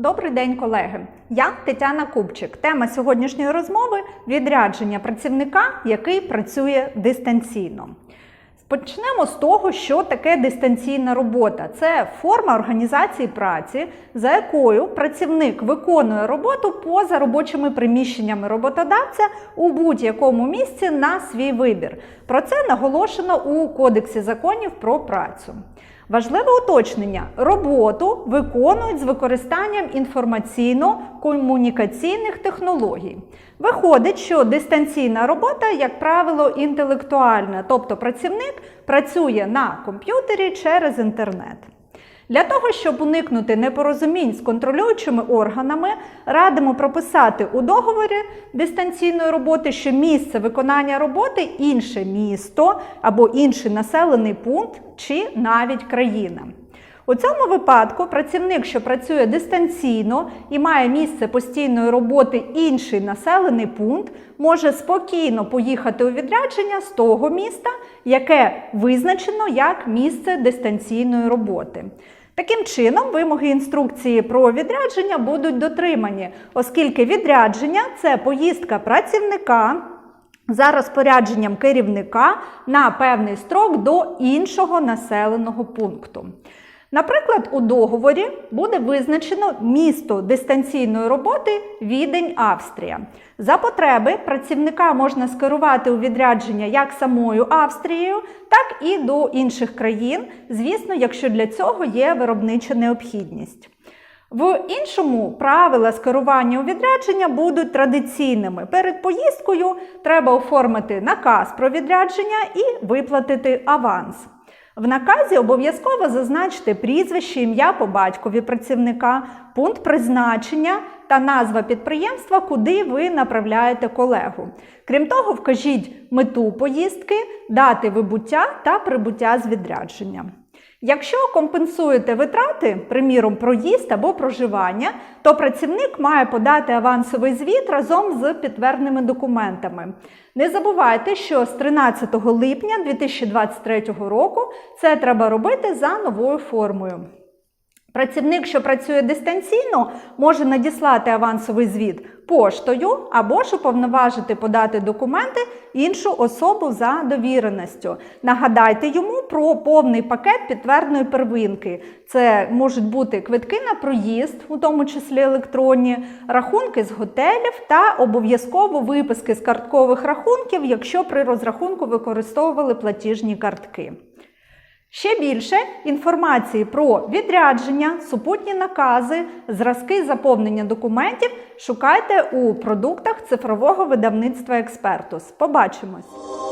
Добрий день, колеги! Я Тетяна Купчик. Тема сьогоднішньої розмови відрядження працівника, який працює дистанційно. Почнемо з того, що таке дистанційна робота. Це форма організації праці, за якою працівник виконує роботу поза робочими приміщеннями роботодавця у будь-якому місці на свій вибір. Про це наголошено у Кодексі законів про працю. Важливе уточнення: роботу виконують з використанням інформаційно-комунікаційних технологій. Виходить, що дистанційна робота, як правило, інтелектуальна, тобто працівник працює на комп'ютері через інтернет. Для того, щоб уникнути непорозумінь з контролюючими органами, радимо прописати у договорі дистанційної роботи, що місце виконання роботи інше місто або інший населений пункт чи навіть країна. У цьому випадку працівник, що працює дистанційно і має місце постійної роботи інший населений пункт, може спокійно поїхати у відрядження з того міста, яке визначено як місце дистанційної роботи. Таким чином, вимоги інструкції про відрядження будуть дотримані, оскільки відрядження це поїздка працівника за розпорядженням керівника на певний строк до іншого населеного пункту. Наприклад, у договорі буде визначено місто дистанційної роботи Відень, Австрія. За потреби працівника можна скерувати у відрядження як самою Австрією, так і до інших країн, звісно, якщо для цього є виробнича необхідність. В іншому правила скерування у відрядження будуть традиційними. Перед поїздкою треба оформити наказ про відрядження і виплатити аванс. В наказі обов'язково зазначте прізвище, ім'я по батькові працівника, пункт призначення та назва підприємства, куди ви направляєте колегу. Крім того, вкажіть мету поїздки, дати вибуття та прибуття з відрядження. Якщо компенсуєте витрати, приміром, проїзд або проживання, то працівник має подати авансовий звіт разом з підтвердними документами. Не забувайте, що з 13 липня 2023 року це треба робити за новою формою. Працівник, що працює дистанційно, може надіслати авансовий звіт поштою або ж уповноважити подати документи іншу особу за довіреністю. Нагадайте йому про повний пакет підтвердної первинки. Це можуть бути квитки на проїзд, у тому числі електронні, рахунки з готелів та обов'язково виписки з карткових рахунків, якщо при розрахунку використовували платіжні картки. Ще більше інформації про відрядження, супутні накази, зразки заповнення документів шукайте у продуктах цифрового видавництва Експертус. Побачимось!